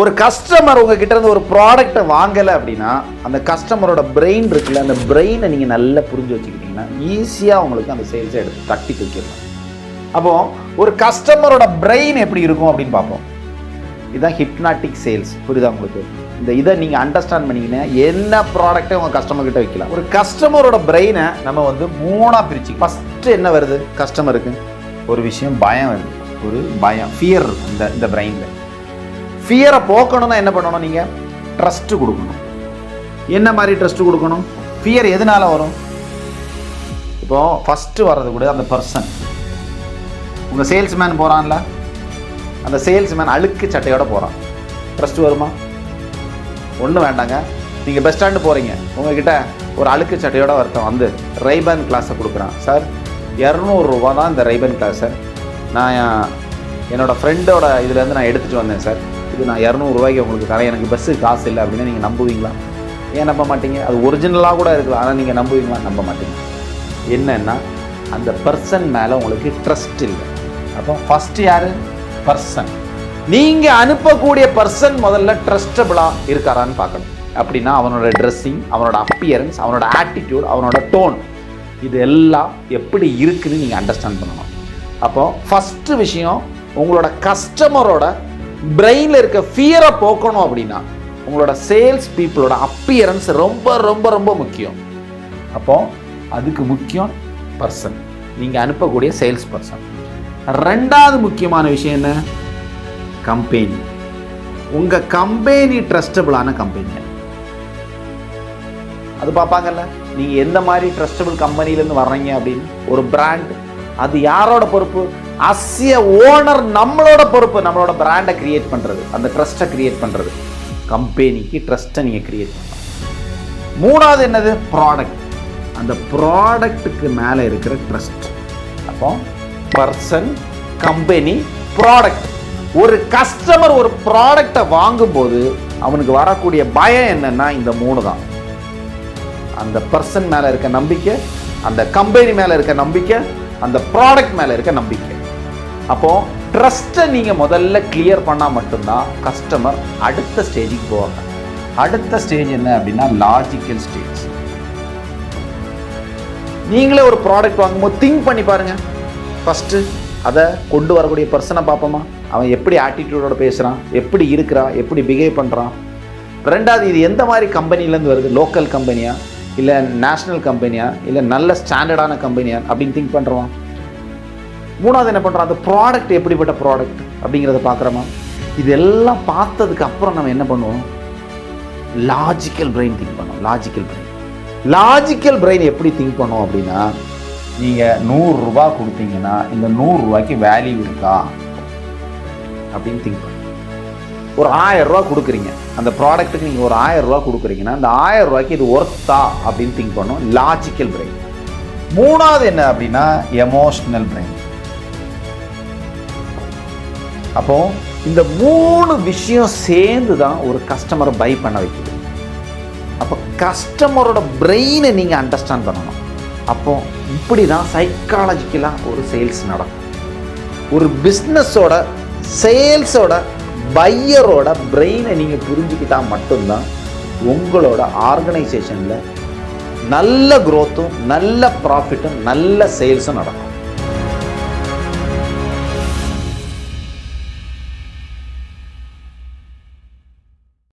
ஒரு கஸ்டமர் உங்ககிட்ட இருந்து ஒரு ப்ராடக்ட்டை வாங்கலை அப்படின்னா அந்த கஸ்டமரோட பிரெயின் இருக்குல்ல அந்த பிரெயினை நீங்கள் நல்லா புரிஞ்சு வச்சுக்கிட்டீங்கன்னா ஈஸியாக உங்களுக்கு அந்த சேல்ஸை எடுத்து தட்டி தூக்கிடலாம். அப்போ ஒரு கஸ்டமரோட பிரெயின் எப்படி இருக்கும் அப்படின்னு பார்ப்போம். இதுதான் ஹிப்னாட்டிக் சேல்ஸ் புரியுதா உங்களுக்கு? இந்த இதை நீங்கள் அண்டர்ஸ்டாண்ட் பண்ணீங்கன்னா என்ன ப்ராடக்ட்டையும் உங்கள் கஸ்டமர்கிட்ட வைக்கலாம். ஒரு கஸ்டமரோட பிரெயினை நம்ம வந்து மூணாக பிரிச்சு ஃபஸ்ட்டு என்ன வருது? கஸ்டமருக்கு ஒரு விஷயம் பயம் வருது. ஒரு பயம் ஃபியர் இருக்கும் இந்த இந்த பிரெயினில் ஃபியரை போக்கணும்னா என்ன பண்ணணும் நீங்கள் ட்ரஸ்ட்டு கொடுக்கணும். என்ன மாதிரி ட்ரஸ்ட்டு கொடுக்கணும்? ஃபியர் எதனால வரும்? இப்போது ஃபஸ்ட்டு வர்றது கூட அந்த பர்சன் உங்கள் சேல்ஸ்மேன் போகிறான்ல அந்த சேல்ஸ்மேன் அழுக்கு சட்டையோட போகிறான் ட்ரஸ்ட் வருமா? ஒன்றும் வேண்டாங்க. நீங்கள் பஸ் ஸ்டாண்டு போகிறீங்க உங்ககிட்ட ஒரு அழுக்கு சட்டையோட ஒருத்தன் வந்து ரைபன் கிளாஸை கொடுக்குறான். சார் இரநூறுவா தான் இந்த ரைபன் கிளாஸ் சார் நான் என்னோடய ஃப்ரெண்டோட இதுலேருந்து நான் எடுத்துகிட்டு வந்தேன் சார் இது நான் இரநூறுவாய்க்கு உங்களுக்கு தரேன். எனக்கு பஸ்ஸு காசு இல்லை அப்படின்னு நீங்கள் நம்புவீங்களா? ஏன் நம்ப மாட்டீங்க? அது ஒரிஜினலாக கூட இருக்கலாம். ஆனால் நீங்கள் நம்புவீங்களா? நம்ப மாட்டீங்க. என்னென்னா அந்த பர்சன் மேலே உங்களுக்கு ட்ரஸ்ட் இல்லை. அப்போ ஃபஸ்ட்டு யார்? பர்சன் நீங்கள் அனுப்பக்கூடிய பர்சன் முதல்ல ட்ரஸ்டபிளாக இருக்காரான்னு பார்க்கணும். அப்படின்னா அவனோட ட்ரெஸ்ஸிங் அவனோட அப்பியரன்ஸ் அவனோட ஆட்டிடியூட் அவனோட டோன் இது எல்லாம் எப்படி இருக்குதுன்னு நீங்கள் அண்டர்ஸ்டாண்ட் பண்ணணும். அப்போ ஃபஸ்ட்டு விஷயம் உங்களோட கஸ்டமரோட பிரெயினில் இருக்க ஃபியரை போக்கணும் அப்படின்னா உங்களோட சேல்ஸ் பீப்புளோட அப்பியரன்ஸ் ரொம்ப ரொம்ப ரொம்ப முக்கியம். அப்போ அதுக்கு முக்கியம் பர்சன் நீங்கள் அனுப்பக்கூடிய சேல்ஸ் பர்சன் ரெண்டாவது முக்கியமான விஷயம் என்ன? கம்பெனி உங்கள் கம்பெனி ட்ரஸ்டபிளான கம்பெனி அது பார்ப்பாங்கல்ல? நீங்கள் எந்த மாதிரி ட்ரஸ்டபிள் கம்பெனிலேருந்து வர்றீங்க அப்படின்னு? ஒரு பிராண்ட் அது யாரோட பொறுப்பு? அஸ்ய ஓனர் நம்மளோட பொறுப்பு நம்மளோட பிராண்டை கிரியேட் பண்ணுறது அந்த ட்ரஸ்ட்டை கிரியேட் பண்ணுறது கம்பெனிக்கு ட்ரஸ்ட்டை நீங்கள் கிரியேட் பண்ணலாம் மூணாவது என்னது? ப்ராடக்ட் அந்த ப்ராடக்ட்டுக்கு மேலே இருக்கிற ட்ரஸ்ட் அப்போ பர்சன் கம்பெனி ப்ராடக்ட் ஒரு கஸ்டமர் ஒரு ப்ராடக்டை வாங்கும்போது அவனுக்கு வரக்கூடிய பயம் என்னன்னா இந்த மூணு தான். அந்த பர்சன் மேலே இருக்க நம்பிக்கை அந்த கம்பெனி மேலே இருக்க நம்பிக்கை அந்த ப்ராடக்ட் மேலே இருக்க நம்பிக்கை. அப்போது ட்ரஸ்ட்டை நீங்கள் முதல்ல கிளியர் பண்ணால் மட்டும்தான் கஸ்டமர் அடுத்த ஸ்டேஜுக்கு போவாங்க. அடுத்த ஸ்டேஜ் என்ன அப்படின்னா லாஜிக்கல் ஸ்டேஜ் நீங்களே ஒரு ப்ராடக்ட் வாங்கும்போது திங்க் பண்ணி பாருங்கள் ஃபஸ்ட்டு அதை கொண்டு வரக்கூடிய பர்சனை பார்ப்போமா? அவன் எப்படி ஆட்டிடியூடோட பேசுகிறான் எப்படி இருக்கிறான் எப்படி பிஹேவ் பண்ணுறான் ரெண்டாவது இது எந்த மாதிரி கம்பெனிலேருந்து வருது? லோக்கல் கம்பெனியா இல்லை நேஷ்னல் கம்பெனியா இல்லை நல்ல ஸ்டாண்டர்டான கம்பெனியா அப்படின்னு திங்க் பண்ணுறோம் மூணாவது என்ன பண்ணுறோம் அந்த ப்ராடக்ட் எப்படிப்பட்ட ப்ராடக்ட் அப்படிங்கிறத பார்க்குறோமா? இதெல்லாம் பார்த்ததுக்கு அப்புறம் நம்ம என்ன பண்ணுவோம்? லாஜிக்கல் பிரெயின் திங்க் பண்ணோம் லாஜிக்கல் பிரெயின் லாஜிக்கல் பிரெயின் எப்படி திங்க் பண்ணோம் அப்படின்னா நீங்கள் நூறுரூபா கொடுத்தீங்கன்னா இந்த நூறுரூவாய்க்கு வேல்யூ இருக்கா? அப்படின்னு திங்க் பண்ணும் ஒரு ஆயரூவா கொடுக்குறீங்க. அந்த ப்ராடக்ட்டுக்கு நீங்கள் ஒரு ஆயரூவா கொடுக்குறீங்கன்னா அந்த ஆயிரம் ரூபாய்க்கு இது ஒர்த்தா அப்படின்னு திங்க் பண்ணும் லாஜிக்கல் பிரெயின் மூணாவது என்ன அப்படின்னா எமோஷ்னல் பிரெயின் அப்போ இந்த மூணு விஷயம் சேர்ந்து தான் ஒரு கஸ்டமரை பை பண்ண வைக்குது. அப்போ கஸ்டமரோட பிரெயினை நீங்கள் அண்டர்ஸ்டாண்ட் பண்ணணும். அப்போ இப்படி தான் சைக்காலஜிக்கலாக ஒரு சேல்ஸ் நடக்கும். ஒரு பிஸ்னஸோட சேல்ஸோட பையரோட பிரெயினை நீங்கள் புரிஞ்சுக்கிட்டால் மட்டும்தான் உங்களோட ஆர்கனைசேஷனில் நல்ல க்ரோத்தும் நல்ல ப்ராஃபிட்டும் நல்ல சேல்ஸும் நடக்கும்.